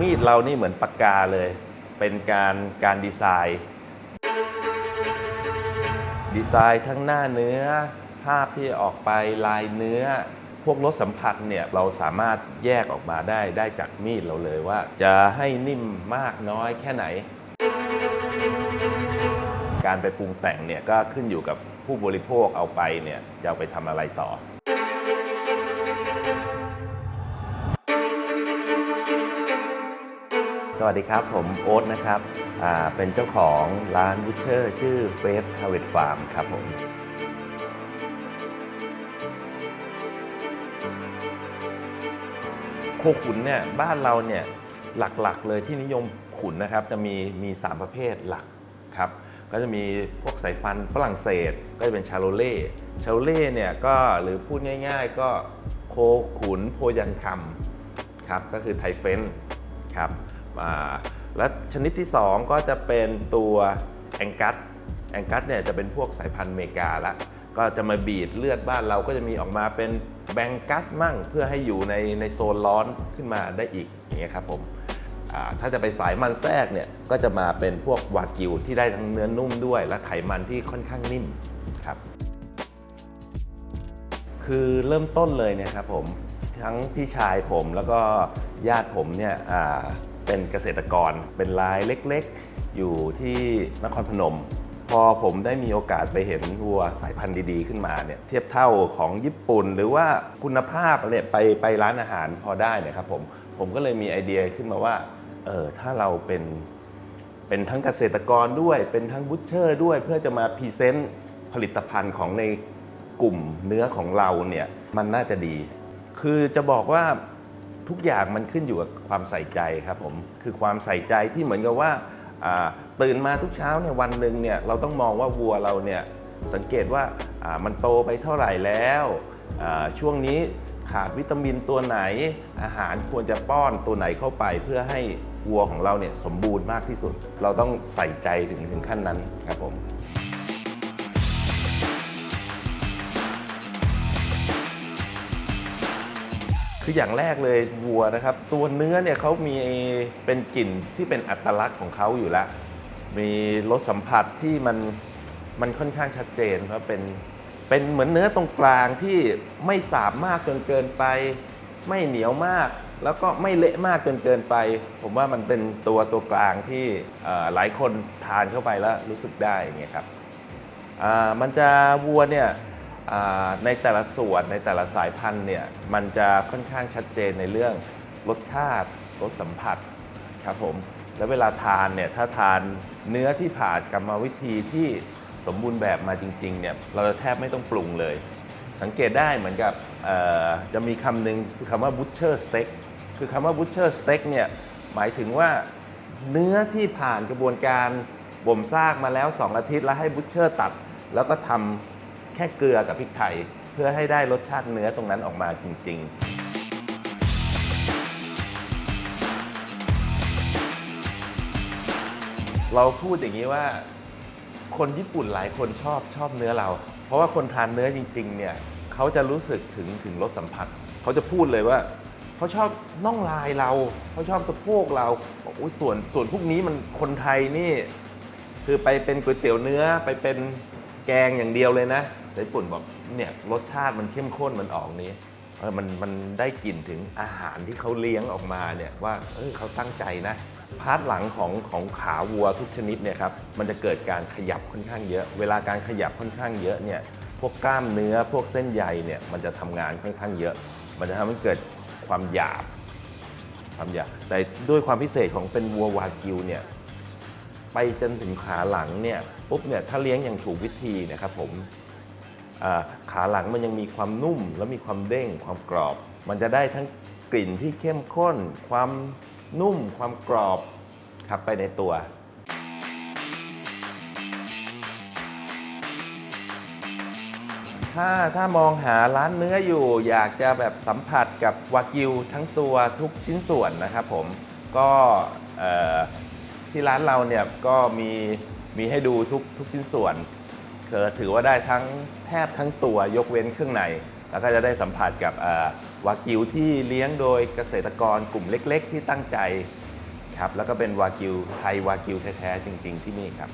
มีดเรานี่เหมือนปากกาเลย เป็นการการดีไซน์ ดีไซน์ทั้งหน้าเนื้อ ภาพที่ออกไปลายเนื้อ พวกรสสัมผัสเนี่ยเราสามารถแยกออกมาได้ได้จากมีดเราเลยว่า จะให้นิ่มมากน้อยแค่ไหน การไปปรุงแต่งเนี่ยก็ขึ้นอยู่กับผู้บริโภคเอาไปเนี่ยจะเอาไปทำอะไรต่อ สวัสดีครับ ผมโอ๊ตนะครับเป็นเจ้าของร้านบูชเชอร์ ชื่อเฟสฮา v ว t ฟาร์มครับผมโคขุนเนี่ยบ้านเราเนี่ยหลักๆเลยที่นิยมขุนนะครับจะมีมี 3 ประเภทหลักครับก็จะมีพวกสายพันฝรั่งเศสก็จะเป็นชาโลเล่ชาโลเล่เนี่ยก็หรือพูดง่าย ๆ ก็โคขุนโพยันคำครับก็คือไทเฟนครับ และชนิดที่ 2 ก็จะเป็นตัวแองกัสแองกัสเนี่ยจะเป็นพวกสายพันธุ์อเมริกาละก็จะมาบีดเลือดบ้านเราก็จะมีออกมาเป็นแบงกัสมั่งเพื่อให้อยู่ในในโซนร้อนขึ้นมาได้อีกอย่างเงี้ยครับผมถ้าจะไปสายมันแทรกเนี่ยก็จะมาเป็นพวกวากิวที่ได้ทั้งเนื้อนุ่มด้วย และไขมันที่ค่อนข้างนิ่มครับ คือเริ่มต้นเลยเนี่ยครับผมทั้งพี่ชายผมแล้วก็ญาติผมเนี่ย เป็นเกษตรกร เป็นรายเล็กๆ อยู่ที่นครพนม พอผมได้มีโอกาสไปเห็นวัวสายพันธุ์ดีๆ ขึ้นมาเนี่ยเทียบเท่าของญี่ปุ่น หรือว่าคุณภาพเนี่ยไปไปร้านอาหารพอได้เนี่ยครับผมผมก็เลยมีไอเดียขึ้นมาว่าเออถ้าเราเป็นเป็นทั้งเกษตรกรด้วย เป็นทั้งบูชเชอร์ด้วยเพื่อจะมาพรีเซนต์ผลิตภัณฑ์ของในกลุ่มเนื้อของเราเนี่ยมันน่าจะดี คือจะบอกว่า ทุกอย่างมันขึ้นอยู่กับความใส่ใจครับผมคือความใส่ใจที่เหมือนกับว่าตื่นมาทุกเช้าเนี่ยวันหนึ่งเนี่ยเราต้องมองว่าวัวเราเนี่ยสังเกตว่ามันโตไปเท่าไหร่แล้วช่วงนี้ขาดวิตามินตัวไหน อาหารควรจะป้อนตัวไหนเข้าไปเพื่อให้วัวของเราเนี่ยสมบูรณ์มากที่สุด เราต้องใส่ใจถึงถึงขั้นนั้นครับผม คืออย่างแรกเลยวัวนะครับ ตัวเนื้อเนี่ยเขามีเป็นกลิ่นที่เป็นอัตลักษณ์ของเขาอยู่แล้ว มีรสสัมผัสที่มันมันค่อนข้างชัดเจนเพราะเป็นเป็นเหมือนเนื้อตรงกลางที่ไม่สาบมากจนเกินไป ไม่เหนียวมาก แล้วก็ไม่เละมากจนเกินไป ผมว่ามันเป็นตัวตัวกลางที่หลายคนทานเข้าไปแล้วรู้สึกได้อย่างเงี้ยครับมันจะวัวเนี่ย ในแต่ละส่วนในแต่ละสายพันธุ์เนี่ยมันจะค่อนข้างชัดเจนในเรื่องรสชาติรสสัมผัสครับผมแล้วเวลาทานเนี่ยถ้าทานเนื้อที่ผ่านกรรมวิธีที่สมบูรณ์แบบมาจริงๆเนี่ยเราจะแทบไม่ต้องปรุงเลย สังเกตได้เหมือนกับจะมีคำหนึ่งคือคำว่า butcher steak คือคำว่า butcher steak เนี่ยหมายถึงว่าเนื้อที่ผ่านกระบวนการบ่มซากมาแล้ว 2 อาทิตย์แล้วให้บุชเชอร์ตัด แล้วก็ทำ แค่เกลือกับพริกไทย เพื่อให้ได้รสชาติเนื้อตรงนั้นออกมาจริง ๆเราพูดอย่างนี้ว่าคนญี่ปุ่นหลายคนชอบชอบเนื้อเรา เพราะว่าคนทานเนื้อจริง ๆ เนี่ยเขาจะรู้สึกถึงถึงรสสัมผัสเขาจะพูดเลยว่าเขาชอบน่องลายเราเขาชอบสะโพกเราบอกอุ๊ยส่วนส่วนพวกนี้มันคนไทยนี่ คือไปเป็นก๋วยเตี๋ยวเนื้อไปเป็น แกงอย่างเดียวเลยนะแต่ญี่ปุ่นบอกเนี่ยรสชาติมันเข้มข้นมันออกนี้เออมันมันได้กลิ่นถึงอาหารที่เขาเลี้ยงออกมาเนี่ยว่าเออเขาตั้งใจนะพาร์ทหลังของของขาวัวทุกชนิดเนี่ยครับมันจะเกิดการขยับค่อนข้างเยอะ เวลาการขยับค่อนข้างเยอะเนี่ยพวกกล้ามเนื้อพวกเส้นใยเนี่ยมันจะทำงานค่อนข้างเยอะ มันจะทำให้เกิดความหยาบความหยาบแต่ด้วยความพิเศษของเป็นวัววากิวเนี่ย ไปจนถึงขาหลังเนี่ยปุ๊บเนี่ยถ้าเลี้ยงอย่างถูกวิธีนะครับผมขาหลังมันยังมีความนุ่มแล้วมีความเด้งความกรอบ มันจะได้ทั้งกลิ่นที่เข้มข้น ความนุ่ม ความกรอบครับไปในตัวถ้าถ้ามองหาร้านเนื้ออยู่อยากจะแบบสัมผัสกับวากิวทั้งตัวทุกชิ้นส่วนนะครับผมก็ ที่ร้านเราเนี่ยก็มีมีให้ดูทุกทุกชิ้นส่วนคือถือว่าได้ทั้งแทบทั้งตัวยกเว้นเครื่องใน แล้วก็จะได้สัมผัสกับวากิวที่เลี้ยงโดยเกษตรกรกลุ่มเล็ก ๆ ที่ตั้งใจครับแล้วก็เป็นวากิวไทยวากิวแท้ๆจริง ๆ ที่นี่ครับ